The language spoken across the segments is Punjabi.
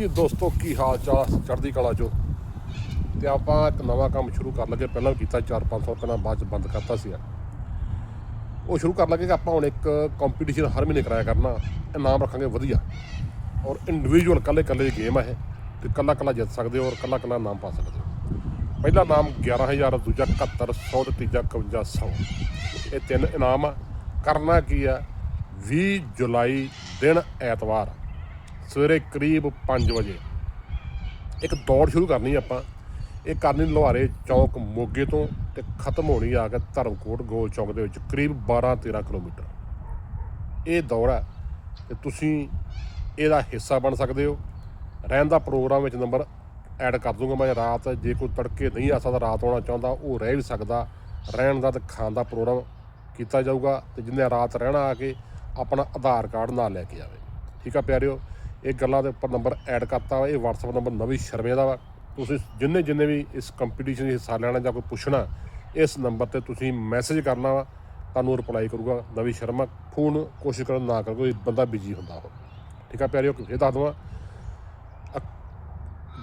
ਜੀ ਦੋਸਤੋ, ਕੀ ਹਾਲ ਚਾਲ? ਚੜ੍ਹਦੀ ਕਲਾ ਚੋ। ਤੇ ਆਪਾਂ ਇੱਕ ਨਵਾਂ ਕੰਮ ਸ਼ੁਰੂ ਕਰਨ ਲੱਗੇ। ਪਹਿਲਾਂ ਵੀ ਕੀਤਾ 4-500 ਪਹਿਲਾਂ ਬਾਅਦ ਚ ਬੰਦ ਕਰਤਾ ਸੀ। ਉਹ ਸ਼ੁਰੂ ਕਰਨ ਲੱਗੇ ਕਿ ਆਪਾਂ ਹੁਣ ਇੱਕ ਕੰਪੀਟੀਸ਼ਨ ਹਰ ਮਹੀਨੇ ਕਰਾਇਆ ਕਰਨਾ। ਇਨਾਮ ਰੱਖਾਂਗੇ ਵਧੀਆ। ਔਰ ਇੰਡੀਵਿਜੂਅਲ ਕੱਲੇ ਕੱਲੇ ਗੇਮ ਹੈ ਇਹ। ਤੇ ਕੱਲਾ ਕੱਲਾ ਜਿੱਤ ਸਕਦੇ ਹੋ ਔਰ ਕੱਲਾ ਕੱਲਾ ਨਾਮ ਪਾ ਸਕਦੇ ਹੋ। ਪਹਿਲਾ ਨਾਮ 11000 ਦੂਜਾ 7100 ਤੇ ਤੀਜਾ 5100 ਇਹ ਤਿੰਨ ਇਨਾਮ ਆ। ਕਰਨਾ ਕੀ ਆ? 20 ਜੁਲਾਈ ਦਿਨ ਐਤਵਾਰ। ਸਵੇਰੇ ਕਰੀਬ 5 ਵਜੇ। ਇੱਕ ਦੌੜ ਸ਼ੁਰੂ ਕਰਨੀ ਆਪਾਂ। ਇਹ ਕਰਨੀ ਲੁਹਾਰੇ ਚੌਕ ਮੋਗੇ ਤੋਂ ਤੇ ਖਤਮ ਹੋਣੀ ਆ ਕੇ ਧਰਮਕੋਟ ਗੋਲ ਚੌਕ ਦੇ ਵਿੱਚ, ਕਰੀਬ 12-13 ਕਿਲੋਮੀਟਰ। ਇਹ ਦੌੜ ਹੈ ਤੇ ਤੁਸੀਂ ਇਹਦਾ ਹਿੱਸਾ ਬਣ ਸਕਦੇ ਹੋ। ਰਹਿਣ ਦਾ ਪ੍ਰੋਗਰਾਮ ਵਿੱਚ ਨੰਬਰ ਐਡ ਕਰ ਦੂੰਗਾ ਮੈਂ ਰਾਤ। ਜੇ ਕੋਈ ਤੜਕੇ ਨਹੀਂ ਆ ਸਕਦਾ, ਰਾਤ ਆਉਣਾ ਚਾਹੁੰਦਾ, ਉਹ ਰਹਿ ਵੀ ਸਕਦਾ। ਰਹਿਣ ਦਾ ਤੇ ਖਾਣ ਦਾ ਪ੍ਰੋਗਰਾਮ ਕੀਤਾ ਜਾਊਗਾ ਤੇ ਜਿੰਨੇ ਰਾਤ ਰਹਿਣਾ ਆ ਕੇ ਆਪਣਾ ਆਧਾਰ ਕਾਰਡ ਨਾਲ ਲੈ ਕੇ ਆਵੇ। ਠੀਕ ਆ ਪਿਆਰਿਓ? ਇਹ ਗੱਲਾਂ ਦੇ ਉੱਪਰ ਨੰਬਰ ਐਡ ਕਰਤਾ ਵਾ, ਇਹ WhatsApp ਨੰਬਰ ਨਵੀਂ ਸ਼ਰਮੇ ਦਾ ਵਾ। ਤੁਸੀਂ ਜਿੰਨੇ ਜਿੰਨੇ ਵੀ ਇਸ ਕੰਪੀਟੀਸ਼ਨ 'ਚ ਹਿੱਸਾ ਲੈਣਾ ਜਾਂ ਕੋਈ ਪੁੱਛਣਾ, ਇਸ ਨੰਬਰ ਤੇ ਤੁਸੀਂ ਮੈਸੇਜ ਕਰਨਾ ਵਾ, ਤੁਹਾਨੂੰ ਰਿਪਲਾਈ ਕਰੂਗਾ ਨਵੀਂ ਸ਼ਰਮਾ। ਫੋਨ ਕੋਸ਼ਿਸ਼ ਕਰਨ ਨਾ ਕਰੋ, ਕੋਈ ਬੰਦਾ ਬਿਜ਼ੀ ਹੁੰਦਾ ਉਹ ਠੀਕ ਆ ਪਿਆਰਿਓ ਇਹ ਦੱਸ ਦਵਾਂ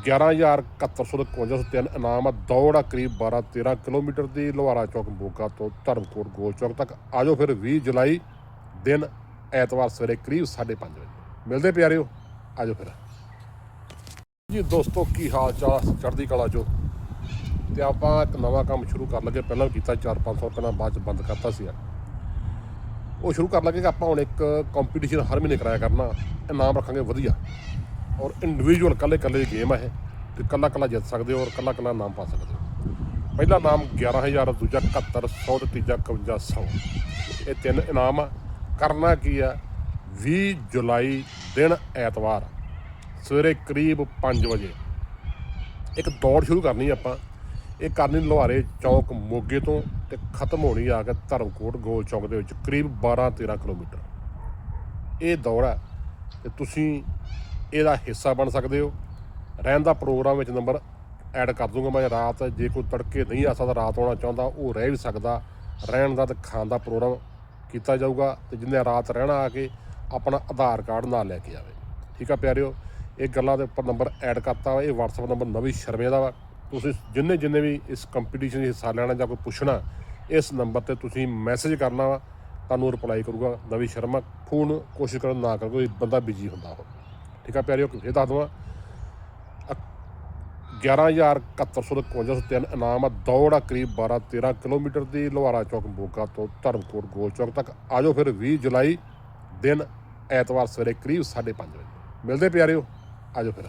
11751 ਇਨਾਮ ਆ, ਦੌੜ ਆ ਕਰੀਬ 12 13 ਕਿਲੋਮੀਟਰ ਦੀ, ਲੋਹਾਰਾ ਚੌਕ, ਮੋਗਾ ਤੋਂ ਧਰਮਕੋਟ, ਗੋਲ ਚੌਕ ਤੱਕ। ਆਜੋ ਫਿਰ 20 ਜੁਲਾਈ ਦਿਨ ਐਤਵਾਰ ਸਵੇਰੇ ਕਰੀਬ 5:30 ਵਜੇ। ਮਿਲਦੇ ਪਿਆਰਿਓ। ਆਜੋ ਫਿਰ। ਜੀ ਦੋਸਤੋ, ਕੀ ਹਾਲ ਚਾਲ ਚੜ੍ਹਦੀ ਕਲਾ ਚੋ? ਤੇ ਆਪਾਂ ਇੱਕ ਨਵਾਂ ਕੰਮ ਸ਼ੁਰੂ ਕਰਨ ਲੱਗੇ। ਪਹਿਲਾਂ ਵੀ ਕੀਤਾ 4-500 ਪਹਿਲਾਂ ਬਾਅਦ ਚ ਬੰਦ ਕਰਤਾ ਸੀ। ਉਹ ਸ਼ੁਰੂ ਕਰਨ ਲੱਗੇ ਕਿ ਆਪਾਂ ਹੁਣ ਇੱਕ ਕੰਪੀਟੀਸ਼ਨ ਹਰ ਮਹੀਨੇ ਕਰਾਇਆ ਕਰਨਾ। ਇਨਾਮ ਰੱਖਾਂਗੇ ਵਧੀਆ। ਔਰ ਇੰਡੀਵਿਜੂਅਲ ਕੱਲੇ ਕੱਲੇ ਦੀ ਗੇਮ ਹੈ ਇਹ। ਤੇ ਕੱਲਾ ਕੱਲਾ ਜਿੱਤ ਸਕਦੇ ਹੋ ਔਰ ਕੱਲਾ ਕੱਲਾ ਨਾਮ ਪਾ ਸਕਦੇ ਹੋ। ਪਹਿਲਾ ਨਾਮ 11000 ਦੂਜਾ 7100 ਤੇ ਤੀਜਾ 5100 ਇਹ ਤਿੰਨ ਇਨਾਮ ਆ। ਕਰਨਾ ਕੀ ਆ? 20 ਜੁਲਾਈ ਦਿਨ ਐਤਵਾਰ, ਸਵੇਰੇ ਕਰੀਬ 5 ਵਜੇ। ਇੱਕ ਦੌੜ ਸ਼ੁਰੂ ਕਰਨੀ ਆਪਾਂ। ਇਹ ਕਰਨੀ ਲੋਹਾਰੇ ਚੌਕ ਮੋਗੇ ਤੋਂ ਤੇ ਖਤਮ ਹੋਣੀ ਆ ਕੇ ਧਰਮਕੋਟ ਗੋਲ ਚੌਕ ਦੇ ਵਿੱਚ, ਕਰੀਬ 12-13 ਕਿਲੋਮੀਟਰ। ਇਹ ਦੌੜ ਹੈ ਤੇ ਤੁਸੀਂ ਇਹਦਾ ਹਿੱਸਾ ਬਣ ਸਕਦੇ ਹੋ। ਰਹਿਣ ਦਾ ਪ੍ਰੋਗਰਾਮ ਵਿੱਚ ਨੰਬਰ ਐਡ ਕਰ ਦੂੰਗਾ ਮੈਂ ਰਾਤ, ਜੇ ਕੋਈ ਤੜਕੇ ਨਹੀਂ ਆ ਸਕਦਾ, ਰਾਤ ਆਉਣਾ ਚਾਹੁੰਦਾ, ਉਹ ਰਹਿ ਵੀ ਸਕਦਾ। ਰਹਿਣ ਦਾ ਤੇ ਖਾਣ ਦਾ ਪ੍ਰੋਗਰਾਮ ਕੀਤਾ ਜਾਊਗਾ ਤੇ ਜਿੰਨੇ ਰਾਤ ਰਹਿਣਾ ਆ ਕੇ ਆਪਣਾ ਆਧਾਰ ਕਾਰਡ ਨਾਲ ਲੈ ਕੇ ਆਵੇ। ਠੀਕ ਆ ਪਿਆਰਿਓ, ਇਹ ਗੱਲਾਂ ਦੇ ਉੱਪਰ ਨੰਬਰ ਐਡ ਕਰਤਾ ਵਾ, ਇਹ WhatsApp ਨੰਬਰ ਨਵੀਂ ਸ਼ਰਮੇ ਦਾ ਵਾ। ਤੁਸੀਂ ਜਿੰਨੇ ਜਿੰਨੇ ਵੀ ਇਸ ਕੰਪੀਟੀਸ਼ਨ 'ਚ ਹਿੱਸਾ ਲੈਣਾ ਜਾਂ ਕੋਈ ਪੁੱਛਣਾ, ਇਸ ਨੰਬਰ ਤੇ ਤੁਸੀਂ ਮੈਸੇਜ ਕਰਨਾ ਵਾ, ਤੁਹਾਨੂੰ ਰਿਪਲਾਈ ਕਰੂਗਾ ਨਵੀਂ ਸ਼ਰਮਾ। ਫੋਨ ਕੋਸ਼ਿਸ਼ ਕਰਨ ਨਾ ਕਰੋ, ਕੋਈ ਬੰਦਾ ਬਿਜ਼ੀ ਹੁੰਦਾ ਉਹ ਠੀਕ ਆ ਪਿਆਰਿਓ, ਇਹ ਦੱਸ ਦਵਾਂ 11751 ਤਿੰਨ ਇਨਾਮ ਆ, ਦੌੜ ਆ ਕਰੀਬ 12 13 ਕਿਲੋਮੀਟਰ ਦੀ, ਲੋਹਾਰਾ ਚੌਕ ਮੋਗਾ ਤੋਂ ਧਰਮਕੋਟ ਗੋਲ ਚੌਕ ਤੱਕ। ਆਜੋ ਫਿਰ 20 ਜੁਲਾਈ ਦਿਨ ਐਤਵਾਰ ਸਵੇਰੇ ਕਰੀਬ 5:30 ਵਜੇ। ਮਿਲਦੇ ਪਿਆਰਿਓ ਆਜੋ ਫਿਰ।